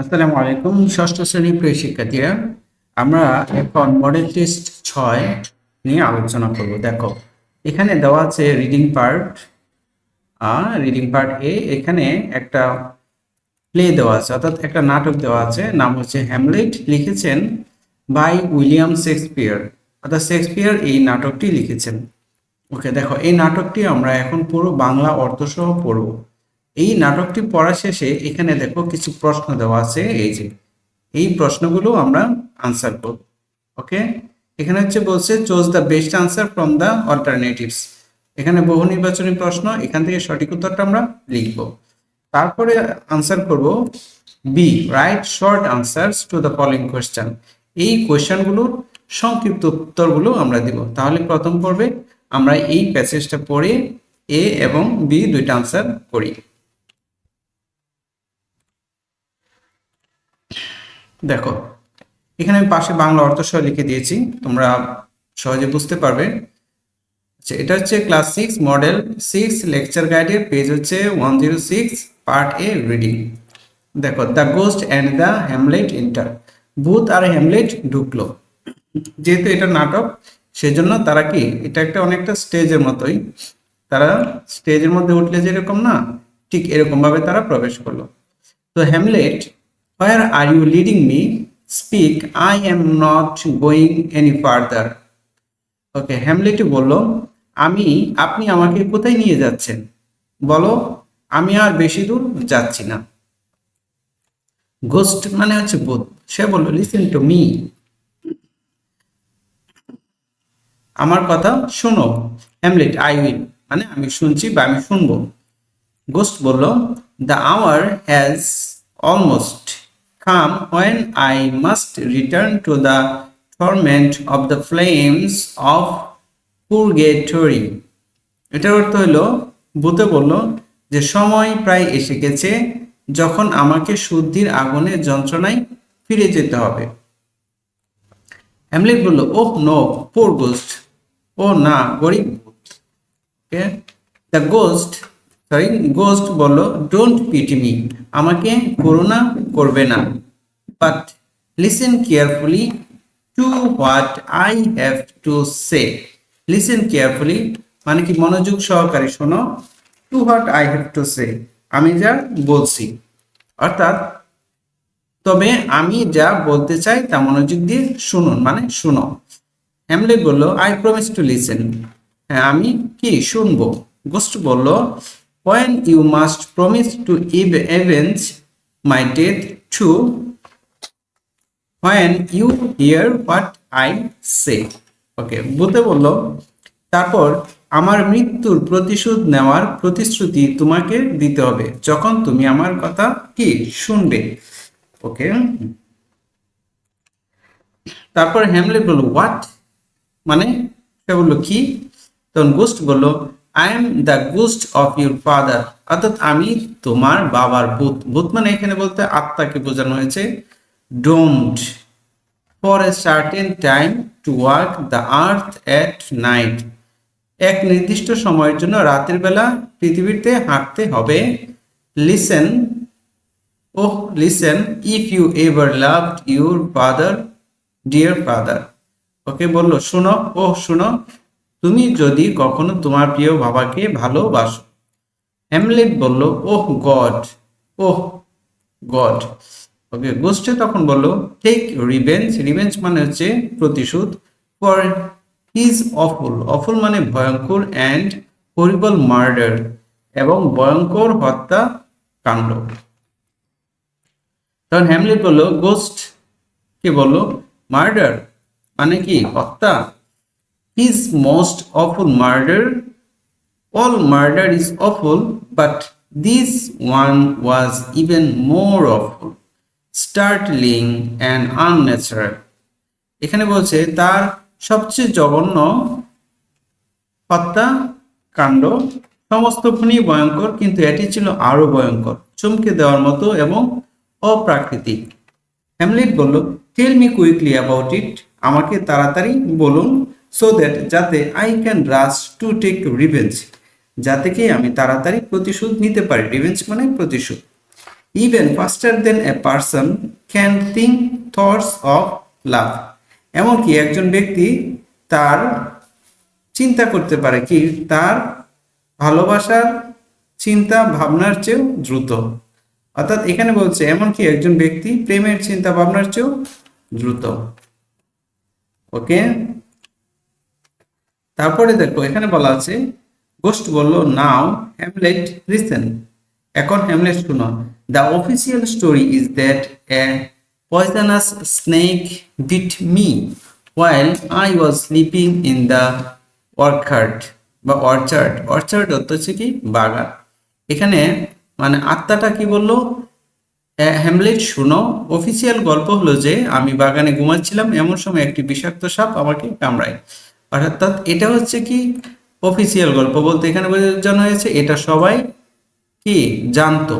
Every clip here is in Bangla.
আসসালামু আলাইকুম, ষষ্ঠ শ্রেণির প্রিয় শিক্ষার্থীরা। আমরা এখন মডেল টেস্ট ছয় নিয়ে আলোচনা করব। দেখো, এখানে দেওয়া আছে reading part reading part A এখানে একটা প্লে দেওয়া আছে, অর্থাৎ একটা নাটক দেওয়া আছে, নাম হচ্ছে হ্যামলেট লিখেছেন বাই উইলিয়াম শেক্সপিয়ার অর্থাৎ শেক্সপিয়ার এই নাটকটি লিখেছেন। ওকে, দেখো, এই নাটকটি আমরা এখন পুরো বাংলা অর্থসহ পড়ব। এই নাটকটি পড়া শেষে এখানে দেখো কিছু প্রশ্ন দেওয়া আছে, এই যে, এই প্রশ্নগুলো আমরা আনসার করব ওকে এখানে হচ্ছে বলছে choose the best answer from the alternatives এখানে বহু নির্বাচনী প্রশ্ন, এখান থেকে সঠিক উত্তরটা আমরা লিখব। তারপরে আনসার করব B write short answers to the following question এই কোয়েশ্চেনগুলোর সংক্ষিপ্ত উত্তরগুলো আমরা দিব। তাহলে প্রথম পর্বে আমরা এই প্যাসেজটা পড়ে এ এবং বি দুইটা আনসার করি। দেখো, এখানে আমি পাশে বাংলা অর্থ সহ লিখে দিয়েছি, তোমরা সহজে বুঝতে পারবে। আচ্ছা এটা হচ্ছে class six model six lecture গাইডের পেজ হচ্ছে one zero six part A reading দেখো the ghost and the Hamlet enter ভূত আর হ্যামলেট ঢুকলো। যেহেতু এটা নাটক, সেজন্য তারা কি, এটা একটা অনেকটা স্টেজের মতোই। তারা স্টেজের মধ্যে উঠলে যেরকম না, ঠিক এরকম ভাবে তারা প্রবেশ করল। তো Hamlet where are you leading me speak I am not going any further okay হ্যামলেটই বলল, আমি, আপনি আমাকে কোথায় নিয়ে যাচ্ছেন? বলো, আমি আর বেশি দূর যাচ্ছি না. গোস্ট মানে হচ্ছে বোধ সে বলল লিসেন টু মি আমার কথা শোনো হ্যামলেট আই উইল মানে আমি শুনছি বা আমি শুনব। গোস্ট বলল the hour has almost come when I must return to the torment of the flames of purgatory এটার অর্থ হলো ভূতে বলল যে সময় প্রায় এসে গেছে যখন আমাকে শুদ্ধির আগুনের যন্ত্রণায় ফিরে যেতে হবে। হ্যামলেট বলল, ওহ নো পোর গোস্ট ও না, গরিব দ্য গোস্ট সরি গোস্ট বলল ডোন্ট পিটি মি আমাকে করুণা করবে না। But listen carefully to what I have to say listen carefully মানে কি মনোযোগ সহকারে শোনো। To what I have to say আমি যা বলছি। অর্থাৎ তবে আমি যা বলতে চাই তা মনোযোগ দিয়ে শুনুন মানে শুনো। হ্যামলেট বলল আই প্রমিস টু লিসেন হ্যাঁ আমি কি শুনব? গোস্ট বলল when you must promise to avenge, my death too. When you hear what I say. ওকে বলতে বলল? তারপর, আমার মৃত্যুর প্রতিশোধ নেওয়ার প্রতিশ্রুতি তোমাকে দিতে হবে। যখন তুমি আমার কথা কি শুনবে? ওকে তারপর হ্যামলেট বলল হোয়াট মানে সে বলল, কি? তখন গোস্ট বলল I am the ghost of your father অর্থাৎ আমি তোমার বাবার ভূত। ভূত মানে এখানে বলতে আত্মাকে বোঝানো হয়েছে। Don't for a certain time to work the earth at night এক নির্দিষ্ট সময়ের জন্য রাতের বেলা পৃথিবীতে হাঁটতে হবে। Listen oh listen if you ever love your father dear father okay বলল, শোনো ও শোনো। তুমি যদি কখনো তোমার প্রিয় বাবাকে ভালোবাসো। হ্যামলেট বলল, ওহ, গড ওহ, গড। ওকে গোষ্ঠে তখন বলল টেক রিভেঞ্জ রিভেঞ্জ মানে হচ্ছে প্রতিশোধ ফর হিজ অফুল অফুল মানে ভয়ঙ্কর অ্যান্ড হরিবল মার্ডার এবং ভয়ঙ্কর হত্যা কাণ্ড। তখন হ্যামলেট বলল, গোস্ট, কে বলল মার্ডার মানে কি? হত্যা? His most awful murder. All murder is awful, but this one was even more awful, startling and unnatural. এখানে বলছে তার সবচেয়ে জঘন্য হত্যা কাণ্ড সমস্ত ভয়ঙ্কর কিন্তু এটি ছিল আরও ভয়ঙ্কর চমকে দেওয়ার মতো এবং অপ্রাকৃতিক হ্যামলেট বলল tell me quickly about it আমাকে তাড়াতাড়ি বলুন সো দ্যাট যাতে I can rush to take revenge যাতে কি আমি তাড়াতাড়ি প্রতিশোধ নিতে পারি। রিভেঞ্জ মানে প্রতিশোধ। Even faster then a person can think thoughts of love এমনকি একজন ব্যক্তি তার চিন্তা করতে পারে কি, তার ভালোবাসার চিন্তা ভাবনার চেয়েও দ্রুত। অর্থাৎ এখানে বলছে, এমনকি একজন ব্যক্তি প্রেমের চিন্তা ভাবনার চেয়েও দ্রুত। ওকে তারপরে দেখো, এখানে বলা আছে গোস্ট বলল নাও হ্যামলেট লিসেন এখন হ্যামলেট শুনো। The official story is that a poisonous snake bit me while I was sleeping in the orchard বা অর্চার্ড অর্চার্ড অর্থ হচ্ছে কি? বাগান। এখানে মানে আত্মাটা কি বলল? হ্যামলেট শুনো। অফিসিয়াল গল্প হলো যে, আমি বাগানে ঘুমাচ্ছিলাম, এমন সময় একটি বিষাক্ত সাপ আমাকে কামড়ায়। অর্থাৎ এটা হচ্ছে কি? অফিসিয়াল গল্প বলতে এখানে বোঝানো হয়েছে, এটা সবাই কি? জানতো।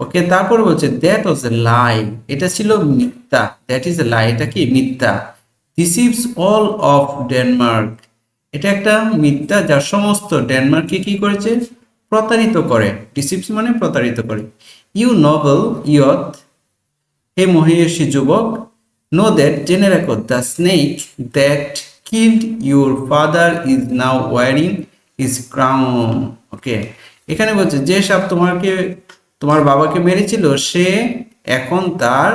ওকে, তারপর বলছে দ্যাট ওয়াজ এ লাই এটা ছিল মিথ্যা। দ্যাট ইজ এ লাই এটা কি? মিথ্যা। ডিসিভস অল অফ ডেনমার্ক এটা একটা মিথ্যা যা সমস্ত ডেনমার্ককে কি করেছে? প্রতারিত করে। ডিসিভস মানে প্রতারিত করে। ইউ নভেল ইয়থ হে মহিষী, যুবক নো দ্যাট জেনে রাখো the snake that killed your father is now wearing is crown okay এখানে বলছে, যে সাপ তোমাকে, তোমার বাবাকে মেরেছিল, সে এখন তার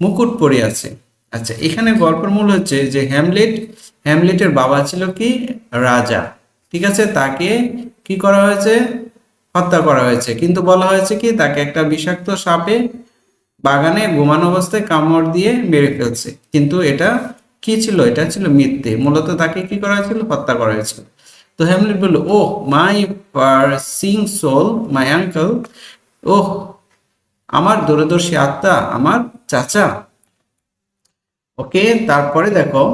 মুকুট পরে আছে। আচ্ছা এখানে গল্পের মূল হচ্ছে যে হ্যামলেট হ্যামলেটের বাবা ছিল কি? রাজা। ঠিক আছে? তাকে কি করা হয়েছে? হত্যা করা হয়েছে। কিন্তু বলা হয়েছে কি? তাকে একটা বিষাক্ত সাপে বাগানে ঘুমানো অবস্থায় কামড় দিয়ে মেরে ফেলছে। কিন্তু এটা কি ছিল? এটা ছিল মিথ্যে মূলত তাকে কি করা হয়েছিল? হত্যা করা হয়েছিল। তো হ্যামলেট বলল O my sing soul, my uncle. Oh, আমার দূরদর্শী আত্মা, আমার চাচা। ওকে, তারপরে দেখো,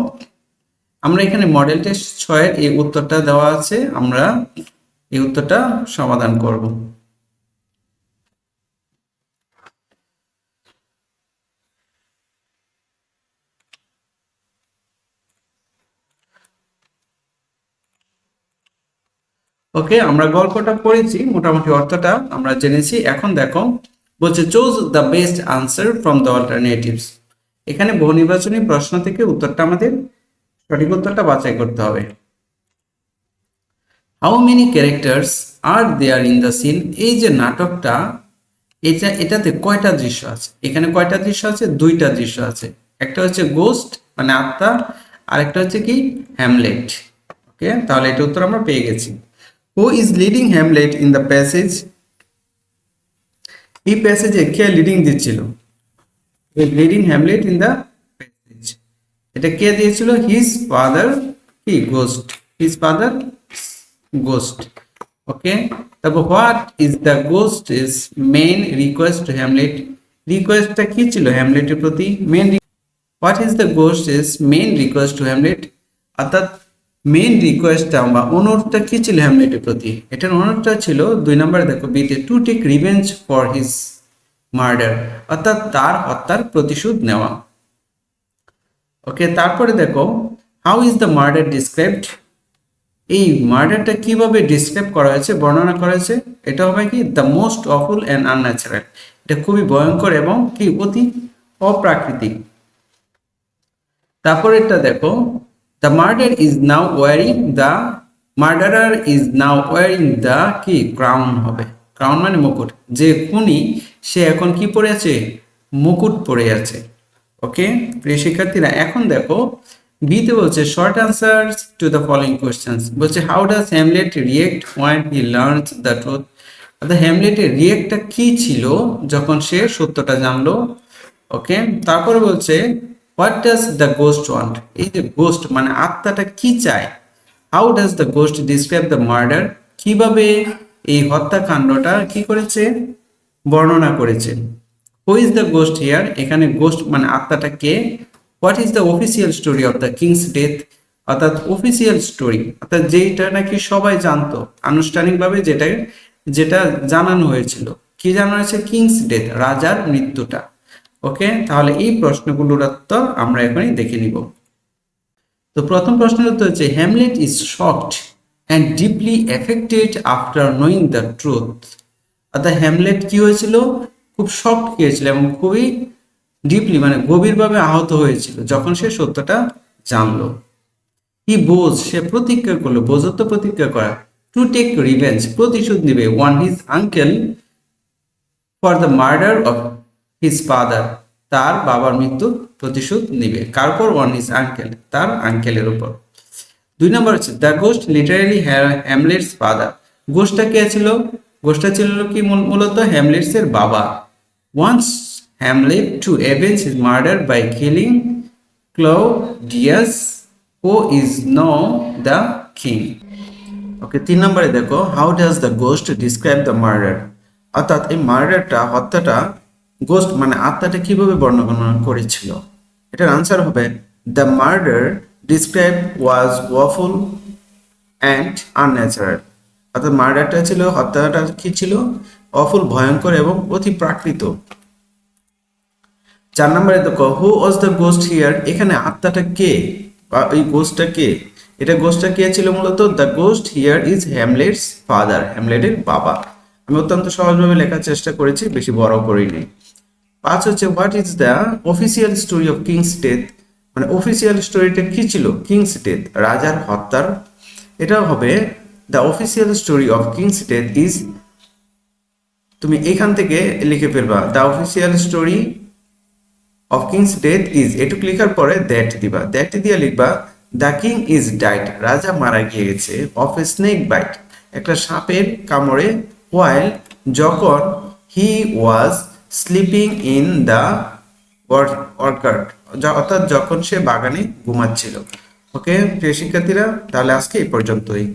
আমরা এখানে মডেল টেস্ট ছয়ের এই উত্তরটা দেওয়া আছে। আমরা এই উত্তরটা সমাধান করব। ওকে আমরা গল্পটা পড়েছি, মোটামুটি অর্থটা আমরা জেনেছি। এখন দেখো, বলছে choose the best answer from the alternatives এখানে বহু নির্বাচনী প্রশ্ন থেকে উত্তরটা আমাদের সঠিক উত্তরটা বাছাই করতে হবে। How many characters are there in the scene এই যে নাটকটা, এটা, এটাতে কয়টা দৃশ্য আছে? এখানে কয়টা দৃশ্য আছে? দুইটা দৃশ্য আছে। একটা হচ্ছে গোস্ট মানে আত্মা আর একটা হচ্ছে কি? হ্যামলেট ওকে তাহলে এটা উত্তর আমরা পেয়ে গেছি। Who is leading Hamlet in the passage এই প্যাসেজে কে লিডিং দিচ্ছিল leading Hamlet in the passage এটা কে দিয়েছিল হিজ ফাদার কি ghost his father ghost okay তারপর what is the ghost is main request to Hamlet রিকোয়েস্টটা কি ছিল হ্যামলেটের প্রতি? Main what is the ghost is main request to Hamlet অর্থাৎ মেইন রিকোয়েস্টটা বা অনুরোধটা কি ছিল হ্যামলেটের প্রতি? এটার অনুরোধটা ছিল, দুই নম্বরে দেখো বিতে to take revenge for his murder অর্থাৎ তার হত্যার প্রতিশোধ নেওয়া। ওকে, তারপরে দেখো how is the murder described এই মার্ডারটা কীভাবে ডিসক্রাইব করা হয়েছে, বর্ণনা করা হয়েছে, এটা হবে কি the most awful and unnatural এটা খুবই ভয়ঙ্কর এবং কি, অতি অপ্রাকৃতিক। তারপরে এটা দেখো the murder is now wearing the murderer is now wearing the কি? ক্রাউন হবে। ক্রাউন মানে মুকুট। যে খুনি, সে এখন কি পরে আছে? মুকুট পরে আছে। ওকে? প্রিয় শিক্ষার্থীরা, এখন দেখো, বিতে বলছে short answer to the following questions বলছে how does Hamlet react when he learns the truth অর্থাৎ হ্যামলেটের রিয়েক্টটা কি ছিল যখন সে সত্যটা জানলো? ওকে? তারপরে বলছে what does the ghost want এই যে গোস্ট মানে আত্মাটা কি চায়? How does the ghost describe the murder কীভাবে এই হত্যাকাণ্ডটা কি করেছে? বর্ণনা করেছে। Who is the ghost here এখানে গোস্ট মানে আত্মাটা কে? What is the official story of the king's death অর্থাৎ অফিসিয়াল স্টোরি অর্থাৎ যেটা নাকি সবাই জানতো, আনুষ্ঠানিকভাবে যেটা যেটা জানানো হয়েছিল। কি জানানো হয়েছে? কিংস ডেথ রাজার মৃত্যুটা। ওকে তাহলে এই প্রশ্নগুলোর উত্তর আমরা এখনই দেখে নিব। তো প্রথম প্রশ্নের উত্তর হচ্ছে Hamlet is shocked and deeply affected after knowing the truth অর্থাৎ হ্যামলেট কি হয়েছিল? খুব শক্ট খেয়েছিল এবং খুবই ডিপলি মানে গভীরভাবে আহত হয়েছিল যখন সে সত্যটা জানলো। হি বোঝ সে প্রতিজ্ঞা করল, বোঝত্ব প্রতিজ্ঞা করা টু টেক রিভেঞ্জ প্রতিশোধ নিবে on his uncle for the murder of his father তার বাবার মৃত্যু প্রতিশোধ নিবে। কার পর ওয়ান হিজ আঙ্কেল তার আঙ্কেলের উপর। দুই নম্বর হচ্ছে the ghost literally Hamlet's father গোস্টটা কে ছিল? গোস্টটা ছিল কি মূলত হ্যামলেটস এর বাবা। Wants Hamlet to avenge his murder by killing Claudius who is now the king okay তিন নম্বরে দেখো how does the ghost describe the murder অর্থাৎ এই মার্ডারটা হত্যাটা গোস্ট মানে আত্মাটা কীভাবে বর্ণনা করেছিল? এটার আনসার হবে the murder describe was awful and unnatural অর্থাৎ মার্ডারটা ছিল, হত্যাটা কি ছিল? অফুল, ভয়ঙ্কর এবং অতি প্রাকৃত। চার নম্বরে দেখো who was the ghost here এখানে আত্মাটা কে? বা এই গোস্টটা কে? এটা গোস্টটা কে ছিল মূলত? The ghost here is Hamlet's father হ্যামলেটের বাবা। আমি অত্যন্ত সহজভাবে লেখার চেষ্টা করেছি, বেশি বড় করিনি। পাঁচ হচ্ছে what is the official story of king's death মানে অফিসিয়াল স্টোরিটা কি ছিল? কিংস ডেথ রাজার হত্যার। এটা হবে the official story of king's death is তুমি এখান থেকে লিখে ফেলবা the official story of king's death is এটুকু লেখার পরে দ্যাট দিবা। দ্যাট দিয়ে লিখবা দ্য কিং ইজ ডাইট রাজা মারা গিয়ে গেছে অফ এ স্নেক বাইট একটা সাপের কামড়ে ওয়াইল যখন he was sleeping in the orchard অর্থাৎ যখন সে বাগানে ঘুমাচ্ছিল। ওকে প্রিয় শিক্ষার্থীরা, তাহলে আজকে এই পর্যন্তই।